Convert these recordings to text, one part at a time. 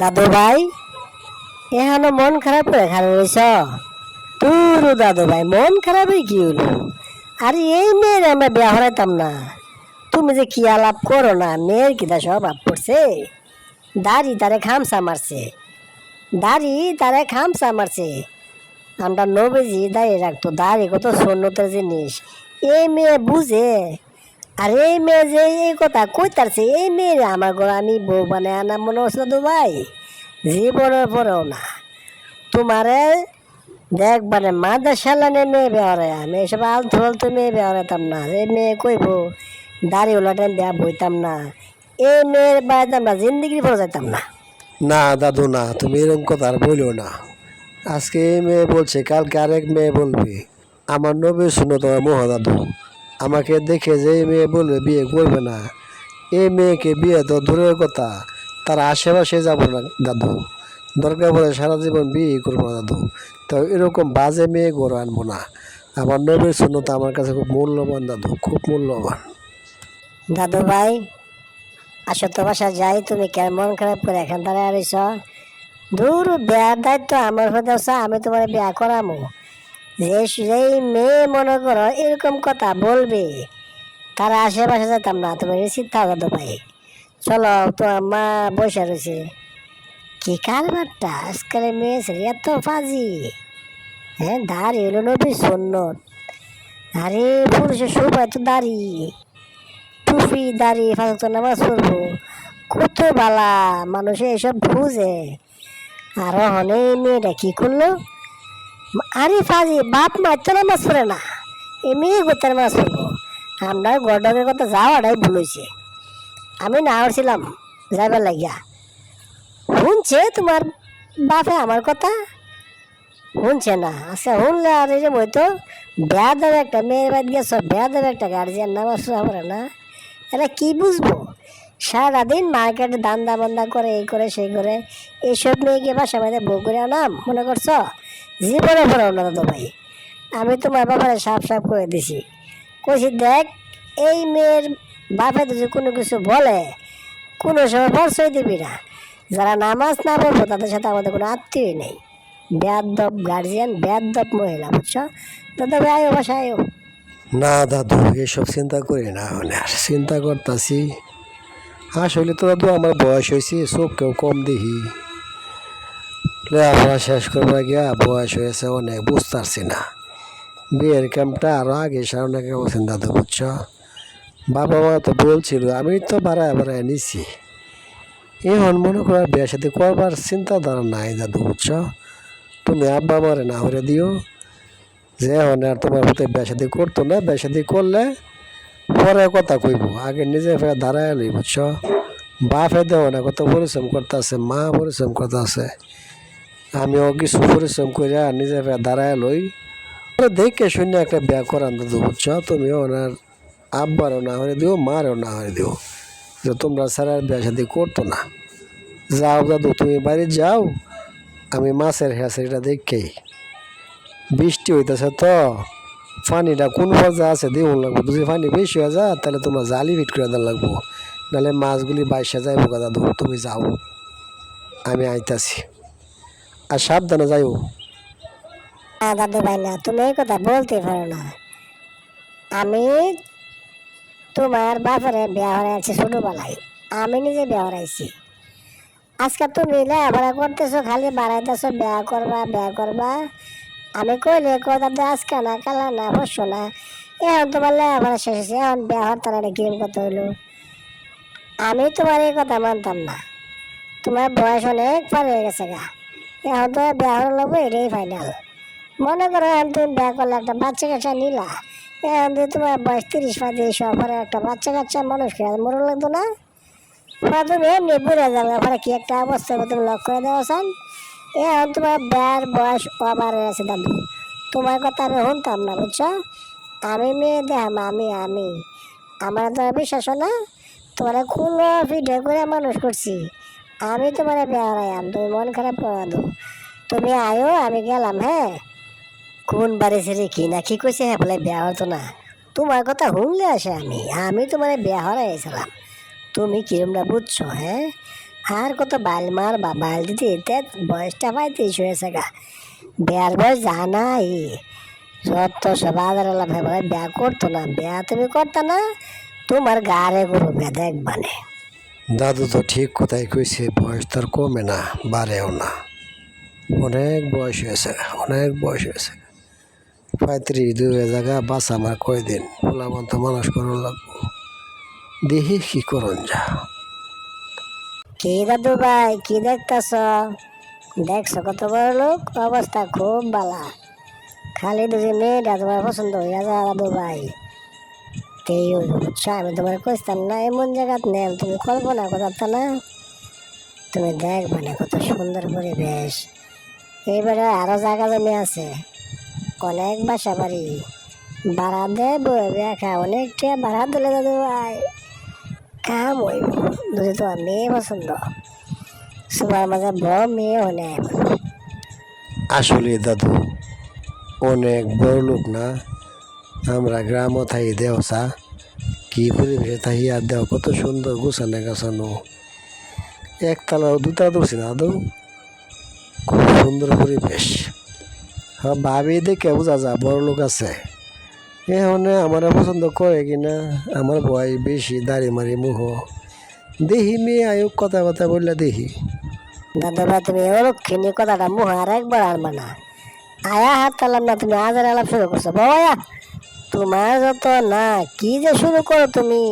দাদু ভাই, এখানো মন খারাপ করে খারাপ হয়েছ তোর দাদু ভাই, মন খারাপই কি হলো। আরে এই মেয়ের আমরা বিয়া হরাইতাম না। তুমি যে কি আলাপ করো না, মেয়ের কিতা সব আপ পড়ছে দাড়ি তারে খামসা মারছে। দাড়ি তারে খামসা মারছে। আমরা নবীজি দাঁড়িয়ে রাখতো, দাড়ি কত সন্ন্যতের জিনিস। এই মেয়ে বুঝে আর এই মেয়ে যে এই কথা কইতারছে এই মেয়ে আমার ঘরে আমি বউ বানায় আনা মনে হচ্ছে তো ভাই জীবনের পরেও না। তোমারে দেখ মাদের সালানে মেয়ে বেহরে, আমি এসব আলতু আলতু মেয়ে বেহরাতাম না। এই মেয়ে কইব, দাড়ি ওলাটেন দেয়া বইতাম না। এই মেয়ের বাড়িতাম না জিন্দগির পরে যাইতাম না। না দাদু, না, তুমি এরকম কথা আর বলিও না। আজকে এই মেয়ে বলছে, কালকে আরেক মেয়ে বলবে। আমার নবী শুনো তোমার মোহ দাদু আমাকে দেখে যে এই মেয়ে বলবে বিয়ে করবে না, এই মেয়েকে বিয়ে তো দূরের কথা, তার আশেপাশে যাব না দাদু। দরকার পড়ে সারা জীবন বিয়ে করব না দাদু। তো এরকম বাজে মেয়ে গড়ে আনব না। আমার নবীর শুনো তো আমার কাছে খুব মূল্যবান দাদু, খুব মূল্যবান। দাদু ভাই, আসো তো বাসা যাই, তুমি কেন মন খারাপ করে এখান দাঁড়ায় রইছ? দূর বিয়ার দায়িত্ব আমার হতে আমি তোমার বিয়া করামো। যে যেই মেয়ে মনে করো এরকম কথা বলবে, তার আশেপাশে যেতাম না তুমি থাও দাদু ভাই। চলো, তোমার মা বসে রয়েছে। কি কারবারটা? আজকালের মেয়ে এত ফাজি হ্যাঁ দাঁড়ি হলো নবী সন্ন্যত আরে পুরুষের সবাই তো দাঁড়ি টুপি দাড়ি ফাঁসত নামাজ পড়ব। কত বালা মানুষে এসব বুঝে। আর হনে মেয়েটা কি করল? আরে ফাজি, বাপ মার তো নামাজ পড়ে না। এ মেয়ে করতে নামাজ পড়ব আমরা গডকের কথা যাওয়াটাই ভুল হয়েছে। আমি না হচ্ছিলাম যাইবার লাগিয়া। শুনছে তোমার বাপে আমার কথা? শুনছে না। আচ্ছা শুনলে আর এই যে মই তো বেয়া দেবে একটা, মেয়ের বাদ গেছ বেয়া দেবে একটা গার্জিয়ান পড়া পড়ে না। এটা কি বুঝব? সারাদিন মার্কেটে দান্দা বান্দা করে, এই করে, সেই করে। এইসব মেয়েকে বাসা বাড়িতে বউ করে আনাম, মনে করছ? জীবনে পড়াও না দাদু ভাই। আমি তোমার বাবারে সাফ সাফ করে দিছি। কইছি, দেখ, এই মেয়ের বাপে যদি কোনো কিছু বলে, কোনো সময় পরিচয় দিবি না। যারা নামাজ না পড়ব, তাদের সাথে আমাদের কোনো আত্মীয় নেই। বেয়াদব গার্জিয়ান বেয়াদব মহিলা, বুঝছ? দাদা ভাই, আয়ো বাসায় আয়ো। না দাদু, এসব চিন্তা করি না চিন্তা করতেছি। আসলে তো দাদু, আমার বয়স হয়েছে চোখকেও কম দেখি। লেখাপড়া শেষ করবার গিয়া বয়স হয়েছে অনেক বুঝতে পারছি না। বিয়ের ক্যাম্পটা আরও আগে সামনে বলছেন দাদু, বুঝছ? বাবা মা তো বলছিল, আমি তো বাড়ায় বাড়ায় নিছি। এখন মনে করার বিয়ে সাথে করবার চিন্তাধারা নাই দাদু, বুঝছ? তুমি আব্বা মারে না হরে দিও। যে এখন আর তোমার মতো হতে বেসাদি করতো না বেসাদি করলে পরে কথা কইব, আগে নিজে ফের দাঁড়ায় লই বুঝছ বাপে দেও না, কত পরিশ্রম করতেছে, মা পরিশ্রম করতেছে। আমিও কিছু পরিশ্রম করিয়া নিজে ফের দাঁড়ায় লই। পরে দেখে শূন্য একটা বিয়া করান দাদু বুঝছ তুমিও ওনার আব্বারও না হয়ে দিও, মারও না হয়ে দিও। যে তোমরা আর বিয়া শাদি করতো না। যাও দাদু, তুমি বাড়ি যাও, আমি মাছের হ্যাঁচড়িটা দেখেই বৃষ্টি হইতেছে তো। পানিটা কোন পর্যায়ে আছে দিয়ে লাগবো। যদি পানি বেশি হয়ে যায়, তাহলে তোমার জালি ফিট করে দেওয়া লাগবো। নাহলে মাছগুলি বাইসা যাইবো গা দাদু, তুমি যাও। আমি আইতাছি। আর সাবধানে যাইও। দাদু ভাই, না, তুমি এই কথা বলতে পারো না। আমি তোমার বাপরে বিয়া হরাইছি ছোটবেলায়। আমি নিজে বিয়া হরাইছি। আজকে তুমি লেখাপড়া করতেছো, খালি বাড়াইতেছো বিয়া করবা বিয়া করবা। আমি কইলে কথা দাদা আজকে না, কালা না, পরশু না। এখন তোমার লেখাপড়া শেষ হয়েছে, এখন বিয়া হওয়ার তারা কিরম কথা হইল? আমি তোমার এই কথা মানতাম না। তোমার বয়স অনেক পার হয়ে গেছে গা। এখন তো বিয়া হওয়ার লোক এটাই ফাইনাল মনে করো এখন তুমি বিয়া করলে একটা বাচ্চা কাচ্চা নিলা। এখন যদি তোমার বয়স তিরিশ পঁয়ত্রিশ হওয়ার পরে একটা বাচ্চা কাচ্চা মানুষ খেয়ে মরণ লাগতো না? তুমি এমনি বুড়ে যাবে, পরে কি একটা অবস্থা তুমি লক্ষ্য করে দেওয়া এখন তোমার বিয়ার বয়স হয়ে আছে দাদু। তোমার কথা আমি শুনতাম না, বুঝছ? আমি মেয়ে দেখাম আমি আমি। আমার তোমার বিশ্বাস না, তোমার কোনো ভিডিও করে মানুষ করছি। আমি তোমার বিয়া হারাইয়াম তুমি মন খারাপ করে দো তুমি আয়ো, আমি গেলাম হ্যাঁ? কোন বাড়ি ছেড়ে কি না কি কইছে হ্যাঁ বলে বিয়া হতো না। তোমার কথা শুনলে আসে আমি আমি তোমার বিয়া হরাইছিলাম তুমি কিরমটা বুঝছ হ্যাঁ? আর কত বাইল মার বা বাইল দিতে এতে বয়সটা পাইতিস হয়েছে গা। বিয়ার বয়স জানাই যত সব আদারলা ভেবে বিয়া করতো না, বিয়া তুমি করতো না, তোমার গাড়ে গরু বিয়া দেখবানে দাদু তো ঠিক কথাই কইছে, বয়স তার কমে না, বাড়েও না। অনেক বয়স হয়েছে, অনেক বয়স হয়েছে। পঁয়ত্রিশ দুই জায়গা বাস আমার কয়দিন পোলাবন তো মানুষ করুন লাগবো। দেখি কি করুন যা। কি দাদু ভাই কি দেখতেছ? দেখছ কত বড় লোক? অবস্থা খুব বালা। খালি দুজি মেয়েটা তোমার পছন্দ হইয়া যা দাদু ভাই আমি তোমার কইতাম না, এমন জায়গাত নেম তুমি কল্পনা করতে না। তুমি দেখবে না কত সুন্দর পরিবেশ। এইবারে আরও জায়গা জমি আছে। অনেক বাসা বাড়ি ভাড়া দে বয়ে অনেকটা ভাড়া দিলে দাদু ভাই তোমার মেয়ে পছন্দ সবার মাঝে বড় মেয়ে আসলে দাদু অনেক বড় লোক না আমরা গ্রামও থাই দেওসা কি পরিবেশে থাই আর দেও কত সুন্দর গোছানো গাছানো একতলা দুতলা ধরছি না দাদু খুব সুন্দর পরিবেশ হ্যাঁ ভাবি দেখে বোঝা যা বড় লোক আছে এখানে আমার পছন্দ করে কিনা? আমার বয়স বেশি দাড়ি মারি মুহ। দেখি মেয়ে আয়ুক কথা কথা বললে দেখি দাদা তুমি অলক্ষিনী কথাটা মুখ আর একবার আনবা না। আয়া হাত তালাম না, তুমি আজের আলাপ শুরু করছ। বাবা তোমার যত না, কি যে শুরু করো তুমি?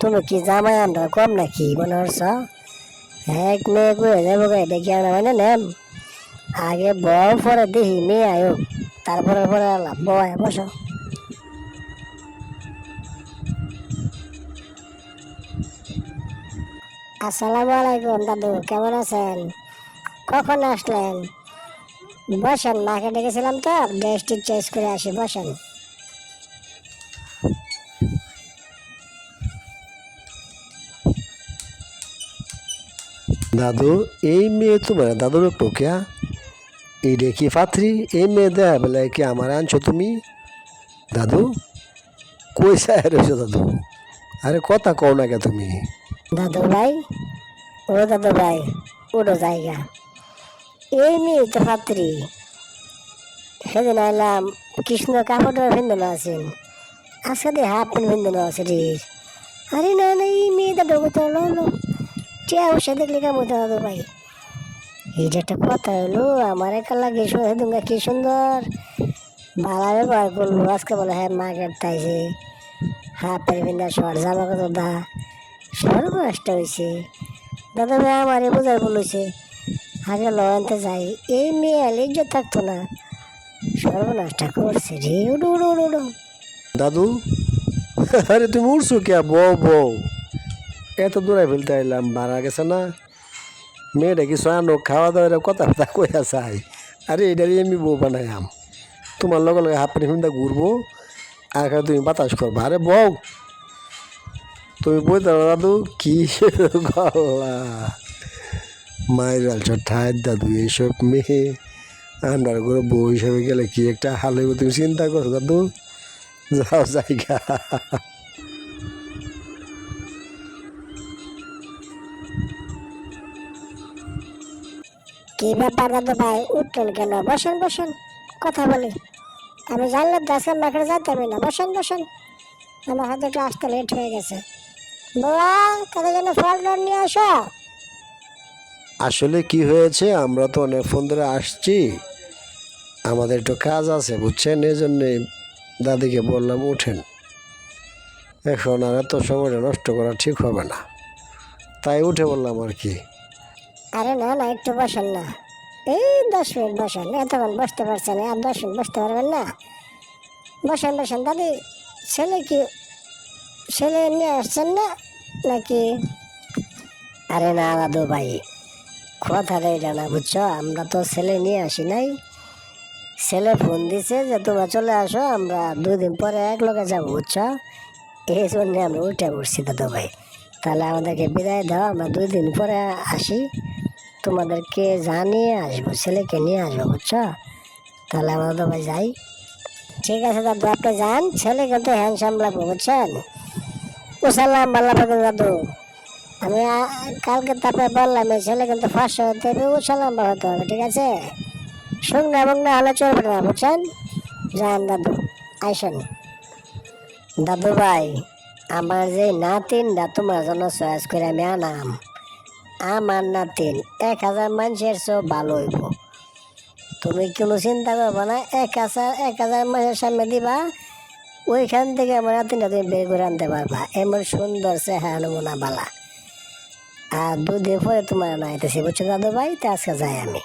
তুমি কি জামাই আমরা কম নাকি, মনে হচ্ছ এক মেয়ে করে যাব এটা কি আর মানে নেম? আগে বউ, পরে দেখি মেয়ে আয়ুক তারপরে পরে আলাপ। বয় বসো। আসসালামু আলাইকুম, দাদু, কেমন আছেন? কখন আসলেন? বসেন, মাকে ডেকেছিলাম তো, ড্রেসটি চেঞ্জ করে আসি, বসেন। দাদু, এই মেয়ে তোমার দাদুর টোকিয়া এই রেখি পাত্রি? এই মেয়ে দেয়া বেলায় কি আমার আনছো তুমি? দাদু, কই সাহেব রয়েছো দাদু? আরে কথা কও না কে তুমি? দাদু ভাই ও দাদু ভাই ওটো জায়গা। এই মেয়ে তো পাত্রী সেদিন আইলাম, কৃষ্ণ কাপড় ভিন্দন আছেন। আজকে দিয়ে হাফ প্যান্ট ভিন্দন আছে রে। আরে না না, এই দাদু কোথাও হলো টিয়া বসে দেখলে কেমন দাদু ভাই এইটা একটা কথা হলো, আমার একা লাগে সেদিন কি সুন্দর। ভালো ব্যবহার করল আজকে বলে হ্যাঁ মার্কেট তাইছে হাফ প্যান্ট ভিন্দা শর্ট জামা কত দা। সর্বনাশটা হয়েছে। দাদা ভাই আমারে বোঝার বলেছে আগে লয়নতে যাই, এই মেয়ে ইজ্জত থাকতো না। সর্বনাশটা করছে রে, উডু উডু উডু দাদু, আরে তুমি উঠছো কে? বউ বউ। এত দূরে ফেলতে আইলাম, মারা গেছে না। মেয়েটা কিছু আনো খাওয়া দাওয়া কথা কথা কইয়া চাই আরে এটারই আমি বউ বানাইয়াম। তোমার লগে লগে হাফ প্যান্ট ঘুরবো। আর তুমি বাতাস করবা। আরে বউ তুমি বইতে পারো দাদু কি গলা? মায়ের আলছ ঠায় দাদু এইসব মেয়ে। আন্ডার করে বউ হিসাবে গেলে কি একটা হাল হইব তুমি চিন্তা করো দাদু। যাও জায়গা। কি ব্যাপার দাদু ভাই, উঠলেন কেন? বসেন বসেন, কথা বলি। আমি জানলাম দাসের মাখড়ে যাইতে না। বসেন বসেন। আমার হাতে একটু আসতে লেট হয়ে গেছে। বাবা তাদের জন্য ফল টল নিয়ে আসো? আসলে কি হয়েছে আমরা তো অনেক ফোন ধরে আসছি। আমাদের একটু কাজ আছে বুঝছেন? এই জন্যে দাদিকে বললাম উঠেন এখন আর এত সময়টা নষ্ট করা ঠিক হবে না। তাই উঠে বললাম আর কি। আরে না না একটু বসেন না। এই দশ মিনিট বসেন এতক্ষণ বসতে পারছেন আর দশ মিনিট বসতে পারবেন না। বসেন বসেন দাদি ছেলে কি ছেলে নিয়ে আসছেন না? নাকি? আরে না দাদু ভাই, কথাটা এটা না, বুঝছ? আমরা তো ছেলে নিয়ে আসি নাই। ছেলে ফোন দিছে যে, তোমরা চলে আসো, আমরা দুদিন পরে এক লোকে যাব, বুঝছ? এই জন্য আমরা উঠে পড়ছি দাদু ভাই। তাহলে আমাদেরকে বিদায় দাও, আমরা দুই দিন পরে আসি। তোমাদেরকে জানিয়ে আসব, ছেলেকে নিয়ে আসব, বুঝছ? তাহলে আমরা তো ভাই যাই। ঠিক আছে দাদু, আপনি যান, ছেলে কিন্তু হ্যান্ড সামলাবো, বুঝছেন? দাদু আমি কালকে তারপরে বললাম, এই ছেলে কিন্তু দেবে উৎসাহ নাম্বার হতে হবে, ঠিক আছে? শুকনা মুগনা হলে চলবে না, বুঝছেন? যান দাদু, আইসেন। দাদু ভাই, আমার যে নাতিনটা তোমার জন্য চয়েস করে আমি আনাম। আমার নাতিন, এক হাজার মানুষের সব ভালো হইব। তুমি কোনো চিন্তা করব না, এক হাজার এক হাজার মানুষের সামনে দিবা ওইখান থেকে আমার নাতিনটা তুমি বের করে আনতে পারবা। এমন সুন্দর চেহারা নমুনা বালা। আর দুদিন পরে তোমার নাইতেছি বুঝছ দাদু ভাই তা আজকে যাই আমি।